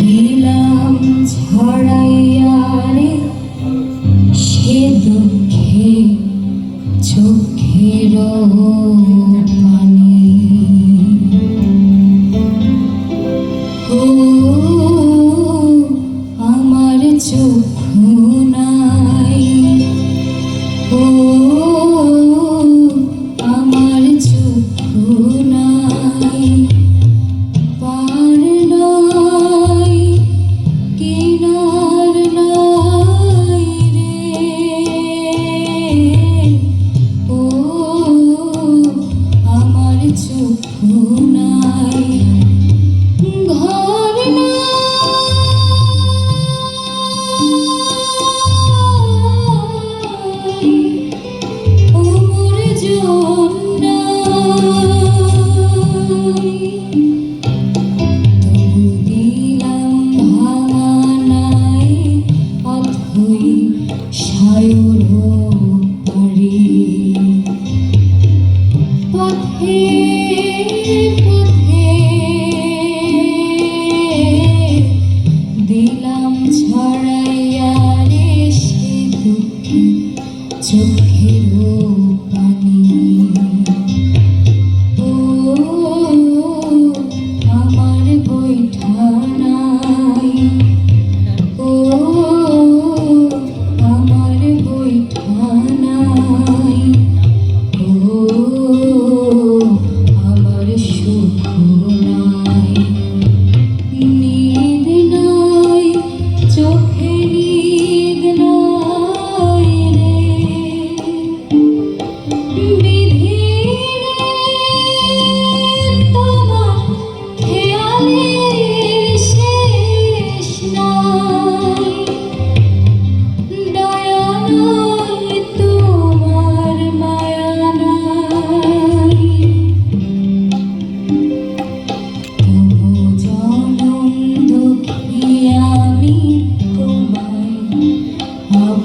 দিলাম ছড়াইয়ারে সে দুঃখে চোখের পারি। দিলাম ছড়া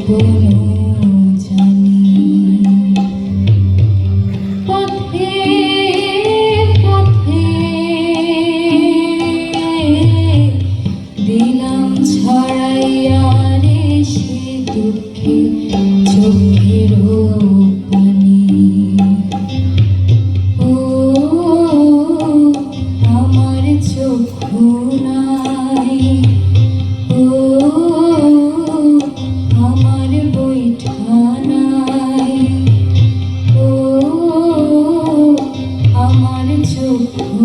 Boom. you.